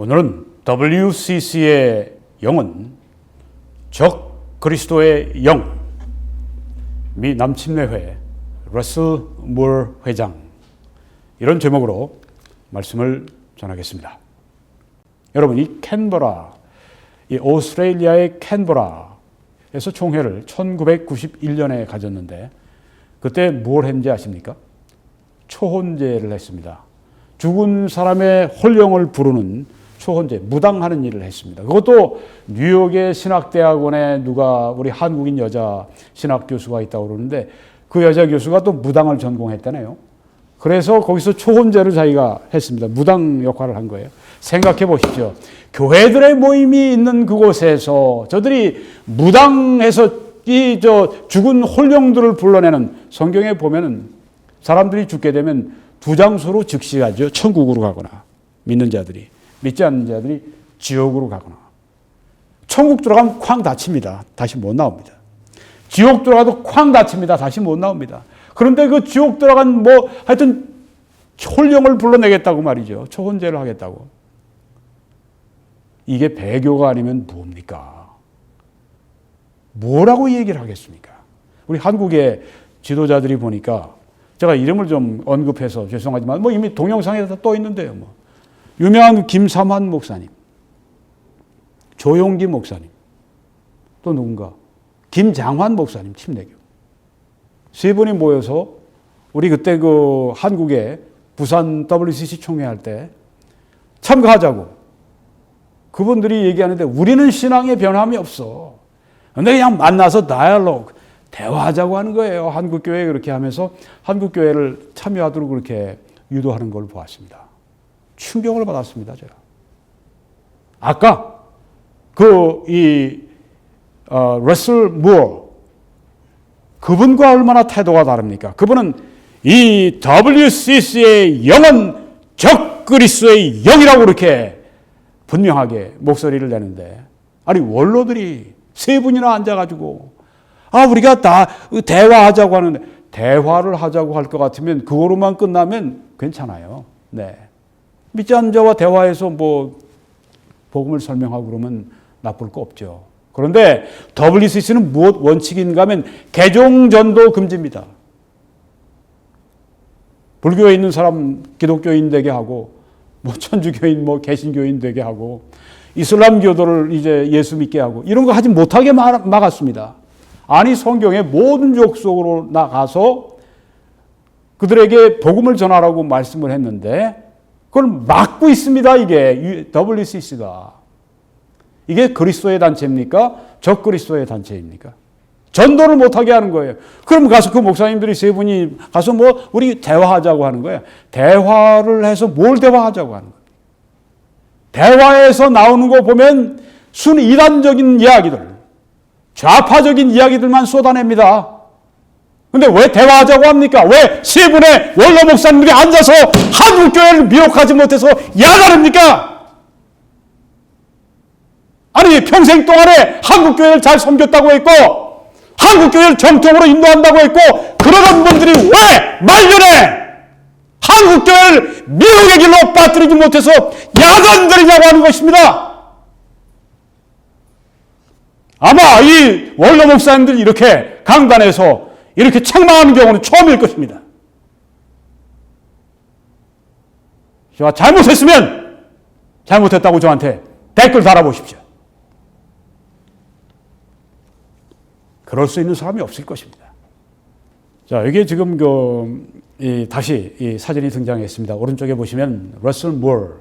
오늘은 WCC의 영은 적 그리스도의 영, 미 남침례회 러슬 물 회장 이런 제목으로 말씀을 전하겠습니다. 여러분 이 캔버라, 이 오스트레일리아의 캔버라에서 총회를 1991년에 가졌는데 그때 뭘 했는지 아십니까? 초혼제를 했습니다. 죽은 사람의 홀령을 부르는 초혼제, 무당하는 일을 했습니다. 그것도 뉴욕의 신학대학원에 누가 우리 한국인 여자 신학 교수가 있다고 그러는데 그 여자 교수가 또 무당을 전공했다네요. 그래서 거기서 초혼제를 자기가 했습니다. 무당 역할을 한 거예요. 생각해 보십시오. 교회들의 모임이 있는 그곳에서 저들이 무당해서 이 저 죽은 홀령들을 불러내는 성경에 보면은 사람들이 죽게 되면 두 장소로 즉시하죠. 천국으로 가거나 믿는 자들이 믿지 않는 자들이 지옥으로 가거나 천국 들어가면 쾅 닫힙니다. 다시 못 나옵니다. 지옥 들어가도 쾅 닫힙니다. 다시 못 나옵니다. 그런데 그 지옥 들어간 뭐 하여튼 홀령을 불러내겠다고 말이죠. 초혼제를 하겠다고. 이게 배교가 아니면 뭡니까? 뭐라고 얘기를 하겠습니까? 우리 한국의 지도자들이 보니까 제가 이름을 좀 언급해서 죄송하지만 뭐 이미 동영상에 다떠 있는데요. 뭐 유명한 그 김삼환 목사님, 조용기 목사님, 또 누군가 김장환 목사님 침례교 세 분이 모여서 우리 그때 그 한국에 부산 WCC 총회할 때 참가하자고 그분들이 얘기하는데 우리는 신앙에 변함이 없어. 근데 그냥 만나서 다이얼로그 대화하자고 하는 거예요. 한국 교회 그렇게 하면서 한국 교회를 참여하도록 그렇게 유도하는 걸 보았습니다. 충격을 받았습니다, 제가. 아까 그 이 어, 러슬 무어 그분과 얼마나 태도가 다릅니까? 그분은 이 WCC의 영은 적 그리스도의 영이라고 그렇게 분명하게 목소리를 내는데 아니 원로들이 세 분이나 앉아가지고 아 우리가 다 대화하자고 하는데 대화를 하자고 할 것 같으면 그거로만 끝나면 괜찮아요. 네. 믿지 않는 자와 대화해서 뭐 복음을 설명하고 그러면 나쁠 거 없죠. 그런데 WCC는 무엇 원칙인가 하면 개종 전도 금지입니다. 불교에 있는 사람 기독교인 되게 하고 뭐 천주교인 뭐 개신교인 되게 하고 이슬람 교도를 이제 예수 믿게 하고 이런 거 하지 못하게 막았습니다. 아니 성경의 모든 족 속으로 나가서 그들에게 복음을 전하라고 말씀을 했는데 그걸 막고 있습니다. 이게 WCC가 이게 그리스도의 단체입니까? 적 그리스도의 단체입니까? 전도를 못하게 하는 거예요. 그럼 가서 그 목사님들이 세 분이 가서 뭐 우리 대화하자고 하는 거예요. 대화를 해서 뭘 대화하자고 하는 거예요. 대화에서 나오는 거 보면 순 이단적인 이야기들, 좌파적인 이야기들만 쏟아냅니다. 근데 왜 대화하자고 합니까? 왜 세 분의 원로 목사님들이 앉아서 한국 교회를 미혹하지 못해서 야단합니까? 아니, 평생 동안에 한국 교회를 잘 섬겼다고 했고, 한국 교회를 정통으로 인도한다고 했고, 그러던 분들이 왜 말년에 한국 교회를 미혹의 길로 빠뜨리지 못해서 야단들이냐고 하는 것입니다. 아마 이 원로 목사님들이 이렇게 강단에서 이렇게 책망하는 경우는 처음일 것입니다. 제가 잘못했으면 잘못했다고 저한테 댓글 달아보십시오. 그럴 수 있는 사람이 없을 것입니다. 자, 여기 지금 그, 이, 다시 이 사진이 등장했습니다. 오른쪽에 보시면 러셀 무어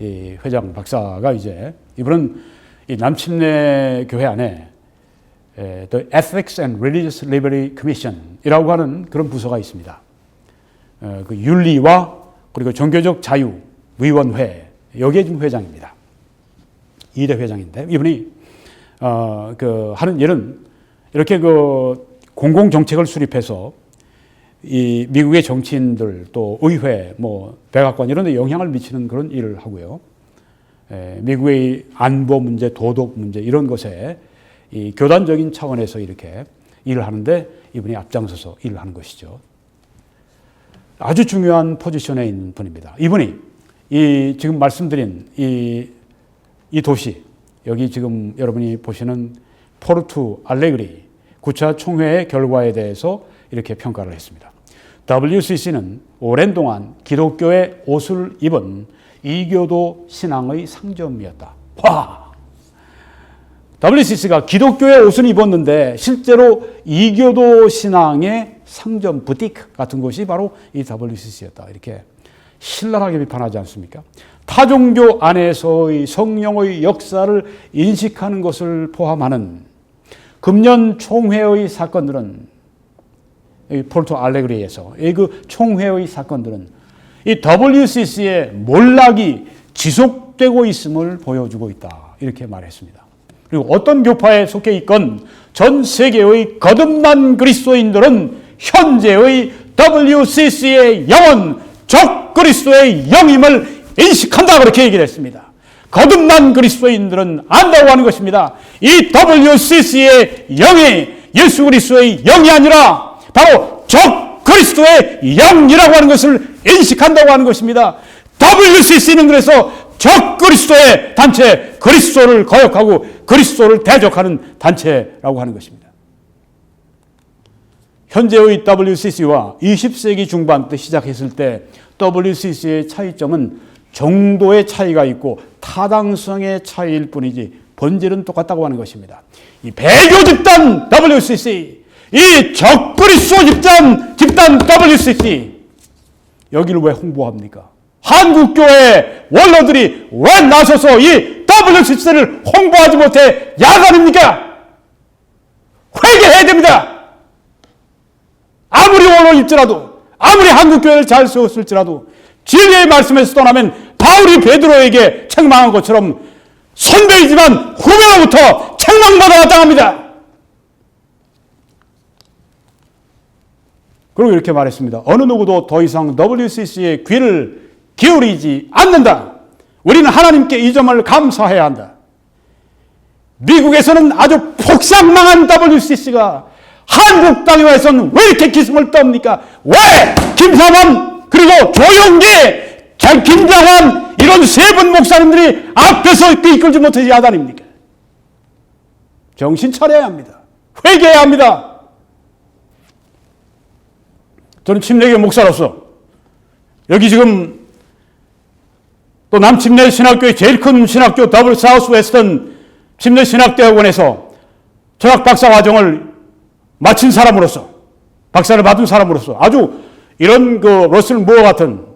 이 회장 박사가 이제 이분은 이 남침내 교회 안에 에, The Ethics and Religious Liberty Commission이라고 하는 그런 부서가 있습니다. 어, 그 윤리와 그리고 종교적 자유 위원회 여기에 지금 회장입니다. 2대 회장인데 이분이 어, 그 하는 일은 이렇게 그 공공 정책을 수립해서 이 미국의 정치인들 또 의회 뭐 백악관 이런 데 영향을 미치는 그런 일을 하고요. 에, 미국의 안보 문제, 도덕 문제 이런 것에 이 교단적인 차원에서 이렇게 일을 하는데 이분이 앞장서서 일을 하는 것이죠. 아주 중요한 포지션에 있는 분입니다. 이분이 이 지금 말씀드린 이, 이 도시 여기 지금 여러분이 보시는 포르투 알레그리 9차 총회의 결과에 대해서 이렇게 평가를 했습니다. WCC는 오랜 동안 기독교의 옷을 입은 이교도 신앙의 상점이었다. 와! WCC가 기독교의 옷을 입었는데 실제로 이교도 신앙의 상점 부티크 같은 곳이 바로 이 WCC였다. 이렇게 신랄하게 비판하지 않습니까? 타종교 안에서의 성령의 역사를 인식하는 것을 포함하는 금년 총회의 사건들은 이 폴토 알레그리에서 이그 총회의 사건들은 이 WCC의 몰락이 지속되고 있음을 보여주고 있다. 이렇게 말했습니다. 그리고 어떤 교파에 속해 있건 전 세계의 거듭난 그리스도인들은 현재의 WCC의 영은 적 그리스도의 영임을 인식한다 그렇게 얘기를 했습니다. 거듭난 그리스도인들은 안다고 하는 것입니다. 이 WCC의 영이 예수 그리스도의 영이 아니라 바로 적 그리스도의 영이라고 하는 것을 인식한다고 하는 것입니다. WCC는 그래서 적 그리스도의 단체, 그리스도를 거역하고 그리스도를 대적하는 단체라고 하는 것입니다. 현재의 WCC와 20세기 중반 때 시작했을 때 WCC의 차이점은 정도의 차이가 있고 타당성의 차이일 뿐이지 본질은 똑같다고 하는 것입니다. 이 배교 집단 WCC, 이 적그리스도 집단 집단 WCC 여기를 왜 홍보합니까? 한국교회 원로들이 왜 나서서 이 WCC를 홍보하지 못해 야단입니까? 회개해야 됩니다. 아무리 원로일지라도 아무리 한국교회를 잘 세웠을지라도 진리의 말씀에서 떠나면 바울이 베드로에게 책망한 것처럼 선배이지만 후배로부터 책망받아 마땅합니다. 그리고 이렇게 말했습니다. 어느 누구도 더 이상 WCC의 귀를 기울이지 않는다. 우리는 하나님께 이 점을 감사해야 한다. 미국에서는 아주 폭삭망한 WCC가 한국 땅에 와서는 왜 이렇게 기승을 떱니까? 왜 김사만 그리고 조영기, 김장환 이런 세 분 목사님들이 앞에서 이끌지 못해서 야단입니까? 정신 차려야 합니다. 회개해야 합니다. 저는 침례교 목사로서 여기 지금 또 남침례 신학교의 제일 큰 신학교 더블 사우스 웨스턴 침례 신학대학원에서 철학 박사 과정을 마친 사람으로서 박사를 받은 사람으로서 아주 이런 그 러슬 무어 같은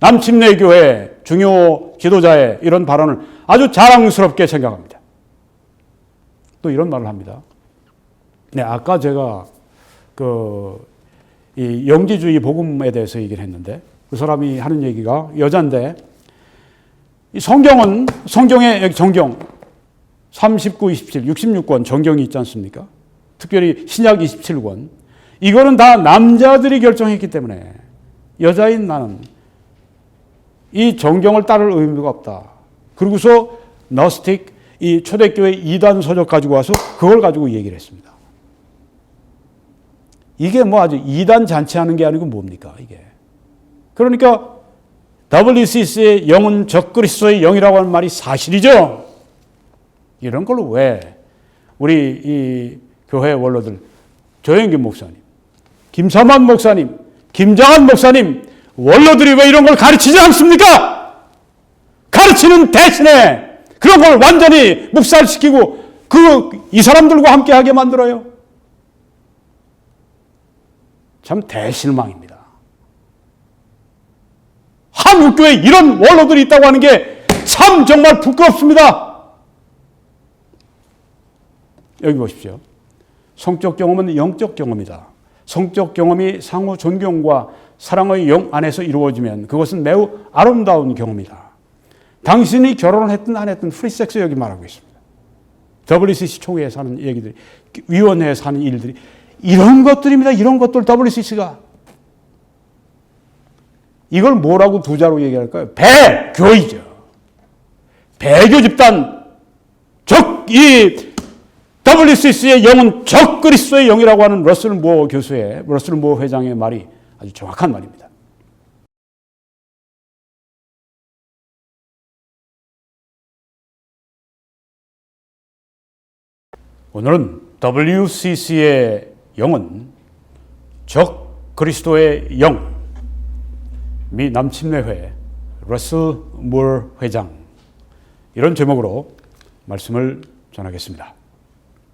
남침례교회 중요 지도자의 이런 발언을 아주 자랑스럽게 생각합니다. 또 이런 말을 합니다. 네, 아까 제가 그 이 영지주의 복음에 대해서 얘기를 했는데 그 사람이 하는 얘기가 여잔데 이 성경은 성경에 여기 정경 39, 27, 66권 정경이 있지 않습니까? 특별히 신약 27권 이거는 다 남자들이 결정했기 때문에 여자인 나는 이 정경을 따를 의무가 없다. 그리고서 너스틱 이 초대교회 이단 서적 가지고 와서 그걸 가지고 얘기를 했습니다. 이게 뭐 아주 이단 잔치하는 게 아니고 뭡니까 이게? 그러니까 WCC의 영은 적그리스도의 영이라고 하는 말이 사실이죠. 이런 걸로 왜 우리 이 교회 원로들 조영기 목사님, 김삼환 목사님, 김장한 목사님 원로들이 왜 이런 걸 가르치지 않습니까? 가르치는 대신에 그런 걸 완전히 묵살시키고 그 이 사람들과 함께 하게 만들어요. 참 대실망입니다. 한국교회 이런 원로들이 있다고 하는 게 참 정말 부끄럽습니다. 여기 보십시오. 성적 경험은 영적 경험이다. 성적 경험이 상호 존경과 사랑의 영 안에서 이루어지면 그것은 매우 아름다운 경험이다. 당신이 결혼을 했든 안 했든 프리섹스 여기 말하고 있습니다. WCC 총회에서 하는 얘기들이, 위원회에서 하는 일들이 이런 것들입니다. 이런 것들 WCC가. 이걸 뭐라고 부자로 얘기할까요? 배교이죠. 배교 집단 적 이 WCC의 영은 적 그리스의 영이라고 하는 러셀 모 교수의 러셀 모 회장의 말이 아주 정확한 말입니다. 오늘은 WCC의 영은 적 그리스도의 영 미 남침례회 러슬 물 회장 이런 제목으로 말씀을 전하겠습니다.